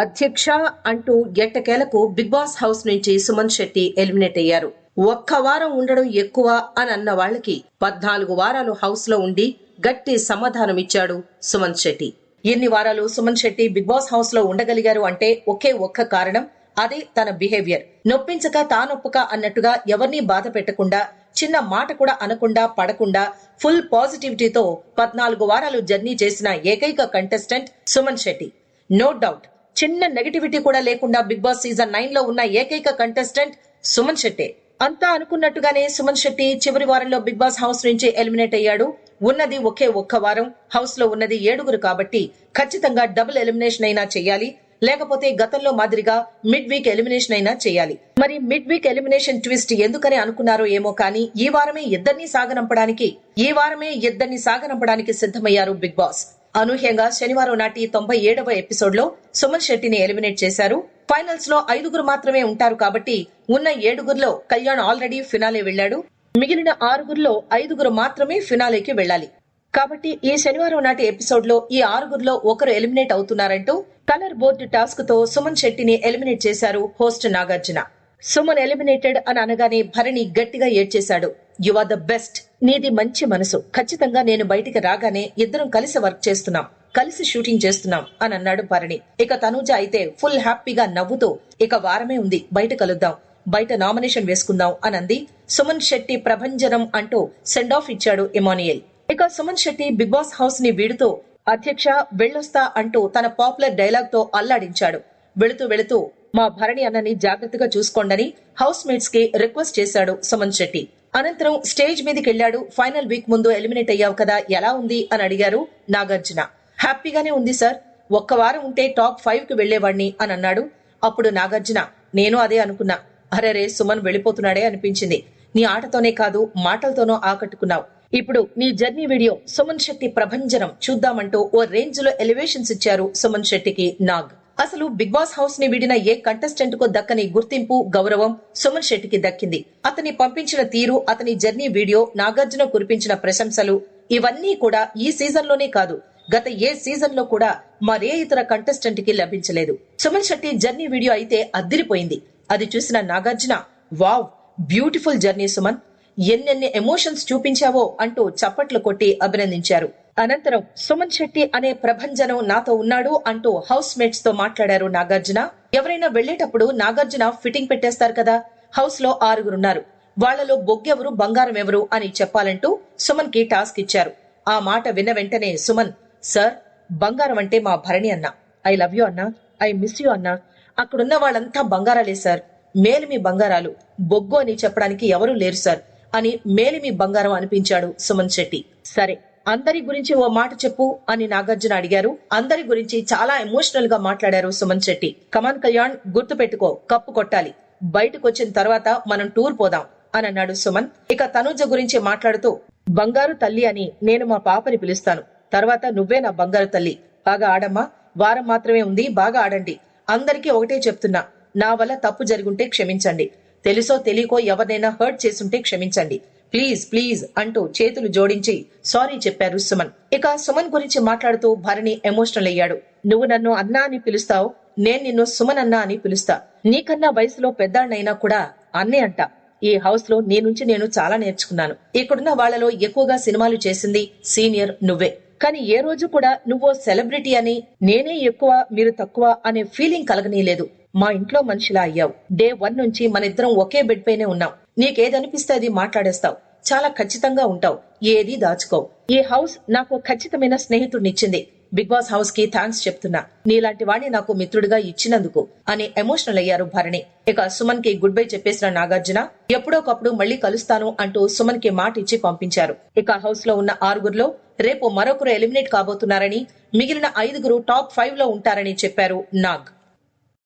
అధ్యక్ష అంటూ ఎట్టకేలకు బిగ్ బాస్ హౌస్ నుంచి సుమన్ శెట్టి ఎలిమినేట్ అయ్యారు. ఒక్క వారం ఉండడం ఎక్కువ అని అన్న వాళ్ళకి పద్నాలుగు వారాలు హౌస్లో ఉండి గట్టి సమాధానం ఇచ్చాడు సుమన్ శెట్టి. ఎన్ని వారాలు సుమన్ శెట్టి బిగ్ బాస్ హౌస్లో ఉండగలిగారు అంటే ఒకే ఒక్క కారణం అదే తన బిహేవియర్. నొప్పించక తానొప్పుక అన్నట్టుగా ఎవరినీ బాధ పెట్టకుండా చిన్న మాట కూడా అనకుండా పడకుండా ఫుల్ పాజిటివిటీతో పద్నాలుగు వారాలు జర్నీ చేసిన ఏకైక contestant Suman Shetty. No doubt చిన్న నెగిటివిటీ కూడా లేకుండా బిగ్ బాస్ సీజన్ నైన్లో ఉన్న ఏకైక కంటెస్టెంట్ సుమన్ శెట్టి. అంతా అనుకున్నట్టుగానే సుమన్ శెట్టి చివరి వారంలో బిగ్ బాస్ హౌస్ నుంచి ఎలిమినేట్ అయ్యాడు. ఉన్నది ఒకే ఒక్క వారం. హౌస్లో ఉన్నది ఏడుగురు కాబట్టి ఖచ్చితంగా డబుల్ ఎలిమినేషన్ అయినా చేయాలి. లేకపోతే గతంలో మాదిరిగా మిడ్ వీక్ ఎలిమినేషన్ అయినా చేయాలి. మరి మిడ్ వీక్ ఎలిమినేషన్ ట్విస్ట్ ఎందుకని అనుకున్నారో ఏమో కానీ ఈ వారమే ఇద్దరిని సాగనంపడానికి ఈ వారమే ఇద్దరిని సాగనంపడానికి సిద్ధమయ్యారు బిగ్ బాస్ అనూహ్యంగా శనివారం నాటి తొంభై ఏడవ ఎపిసోడ్లో సుమన్ శెట్టిని ఎలిమినేట్ చేశారు. ఫైనల్స్లో ఐదుగురు మాత్రమే ఉంటారు కాబట్టి ఉన్న ఏడుగురిలో కళ్యాణ్ ఆల్రెడీ ఫినాలే వెళ్ళాడు మిగిలిన ఆరుగురిలో ఐదుగురు మాత్రమే ఫినాలేకి వెళ్ళాలి. కాబట్టి ఈ శనివారం నాటి ఎపిసోడ్లో ఈ ఆరుగురిలో ఒకరు ఎలిమినేట్ అవుతున్నారంటూ కలర్ బోర్డు టాస్క్తో సుమన్ శెట్టిని ఎలిమినేట్ చేశారు హోస్ట్ నాగార్జున. సుమన్ ఎలిమినేటెడ్ అని అనగానే భరణి గట్టిగా ఏడ్చేశాడు. యు ఆర్ ద బెస్ట్ నీది మంచి మనసు. ఖచ్చితంగా నేను బయటికి రాగానే ఇద్దరం కలిసి వర్క్ చేస్తున్నాం. కలిసి షూటింగ్ చేస్తున్నాం అని అన్నాడు భరణి. ఇక తనూజ అయితే ఫుల్ హ్యాపీగా నవ్వుతూ ఇక వారమే ఉంది బయట కలుద్దాం బయట నామినేషన్ వేసుకుందాం అని అంది సుమన్ శెట్టి ప్రభంజనం అంటూ సెండ్ ఆఫ్ ఇచ్చాడు ఎమానియల్ ఇక సుమన్ శెట్టి బిగ్ బాస్ హౌస్ని వీడుతూ అధ్యక్ష వెళ్ళొస్తా అంటూ తన పాపులర్ డైలాగ్తో అల్లాడించాడు. వెళుతూ వెళుతూ మా భరణి అన్నని జాగ్రత్తగా చూసుకోండని హౌస్ మేట్స్కి రిక్వెస్ట్ చేశాడు సుమన్ శెట్టి. అనంతరం స్టేజ్ మీదకి వెళ్ళాడు ఫైనల్ వీక్ ముందు ఎలిమినేట్ అయ్యావు కదా ఎలా ఉంది? అని అడిగారు నాగార్జున. హ్యాపీగానే ఉంది సార్. ఒక్క వారం ఉంటే టాప్ ఫైవ్కి వెళ్ళేవాడిని అని అన్నాడు. అప్పుడు నాగార్జున నేను అదే అనుకున్నా. అరెరే సుమన్ వెళ్ళిపోతున్నాడే అనిపించింది. నీ ఆటతోనే కాదు మాటలతోనో ఆకట్టుకున్నావు. ఇప్పుడు నీ జర్నీ వీడియో సుమన్ శెట్టి ప్రభంజనం చూద్దామంటూ ఓ రేంజ్లో ఎలివేషన్స్ ఇచ్చారు సుమన్ శెట్టికి నాగ్. అసలు బిగ్ బాస్ హౌస్ని వీడిన ఏ కంటెస్టెంట్కు దక్కని గుర్తింపు గౌరవం సుమన్ శెట్టికి దక్కింది. అతని పంపించిన తీరు అతని జర్నీ వీడియో నాగార్జున కురిపించిన ప్రశంసలు ఇవన్నీ కూడా ఈ సీజన్లోనే కాదు. గత ఏ సీజన్లో కూడా మరే ఇతర కంటెస్టెంట్కి లభించలేదు. సుమన్ శెట్టి జర్నీ వీడియో అయితే అద్దిరిపోయింది. అది చూసిన Nagarjuna wow beautiful journey Suman. ఎన్నెన్ని ఎమోషన్స్ చూపించావో అంటూ చప్పట్లు కొట్టి అభినందించారు. అనంతరం సుమన్ శెట్టి అనే ప్రభంజనం నాతో ఉన్నాడు అంటూ హౌస్ మేట్స్తో మాట్లాడారు నాగార్జున. ఎవరైనా వెళ్ళేటప్పుడు నాగార్జున ఫిట్టింగ్ పెట్టేస్తారు కదా? హౌస్లో ఆరుగురున్నారు. వాళ్ళలో బొగ్గెవరు బంగారం ఎవరు అని చెప్పాలంటూ సుమన్కి టాస్క్ ఇచ్చారు. ఆ మాట విన్న వెంటనే సుమన్ సార్ బంగారం అంటే మా భరణి అన్న. ఐ లవ్ యూ అన్నా. ఐ మిస్ యూ అన్నా. అక్కడున్న వాళ్ళంతా బంగారాలే సార్. మేలిమి బంగారాలు. బొగ్గు అని చెప్పడానికి ఎవరూ లేరు సార్ అని మేలిమి బంగారం అనిపించాడు సుమన్ శెట్టి. సరే అందరి గురించి ఓ మాట చెప్పు అని నాగార్జున అడిగారు. అందరి గురించి చాలా ఎమోషనల్గా మాట్లాడారు సుమన్ శెట్టి. కమన్ కళ్యాణ్ గుర్తు పెట్టుకో కప్పు కొట్టాలి. బయటకు వచ్చిన తర్వాత మనం టూర్ పోదాం అని అన్నాడు సుమన్. ఇక తనుజ గురించి మాట్లాడుతూ బంగారు తల్లి అని నేను మా పాపని పిలుస్తాను. తర్వాత నువ్వే నా బంగారు తల్లి. బాగా ఆడమ్మా వారం మాత్రమే ఉంది బాగా ఆడండి. అందరికీ ఒకటే చెప్తున్నా నా వల్ల తప్పు జరుగుంటే క్షమించండి. తెలుసో తెలియకో ఎవరినైనా హర్ట్ చేసుంటే క్షమించండి. ప్లీజ్ ప్లీజ్ అంటూ చేతులు జోడించి సారీ చెప్పారు సుమన్. ఇక సుమన్ గురించి మాట్లాడుతూ భరణి ఎమోషనల్ అయ్యాడు. నువ్వు నన్ను అన్నా అని పిలుస్తావు నేను నిన్ను సుమన్ అన్నా అని పిలుస్తా. నీకన్నా వయసులో పెద్దాళ్ళనైనా కూడా అన్నే అంట. ఈ హౌస్లో నీ నుంచి నేను చాలా నేర్చుకున్నాను. ఇక్కడున్న వాళ్ళలో ఎక్కువగా సినిమాలు చేసింది సీనియర్ నువ్వే. కానీ ఏ రోజు కూడా నువ్వో సెలబ్రిటీ అని నేనే ఎక్కువ మీరు తక్కువ అనే ఫీలింగ్ కలగనీయలేదు మా ఇంట్లో మనిషిలా అయ్యావు. డే వన్ నుంచి మన ఇద్దరం ఒకే బెడ్ పైనే ఉన్నాం. నీకేదనిపిస్తే అది మాట్లాడేస్తావు. చాలా ఖచ్చితంగా ఉంటావు. ఏది దాచుకోవు. ఈ హౌస్ నాకు ఖచ్చితమైన స్నేహితుడినిచ్చింది. బిగ్ బాస్ హౌస్కి థ్యాంక్స్ చెప్తున్నా. నీలాంటి వాడిని నాకు మిత్రుడిగా ఇచ్చినందుకు అని ఎమోషనల్ అయ్యారు భరణి. ఇక సుమన్కి గుడ్ బై చెప్పేసిన నాగార్జున ఎప్పుడోకప్పుడు మళ్ళీ కలుస్తాను అంటూ సుమన్కి మాట ఇచ్చి పంపించారు. ఇక హౌస్లో ఉన్న ఆరుగురులో రేపు మరొకరు ఎలిమినేట్ కాబోతున్నారని మిగిలిన ఐదుగురు టాప్ ఫైవ్లో ఉంటారని చెప్పారు నాగ్.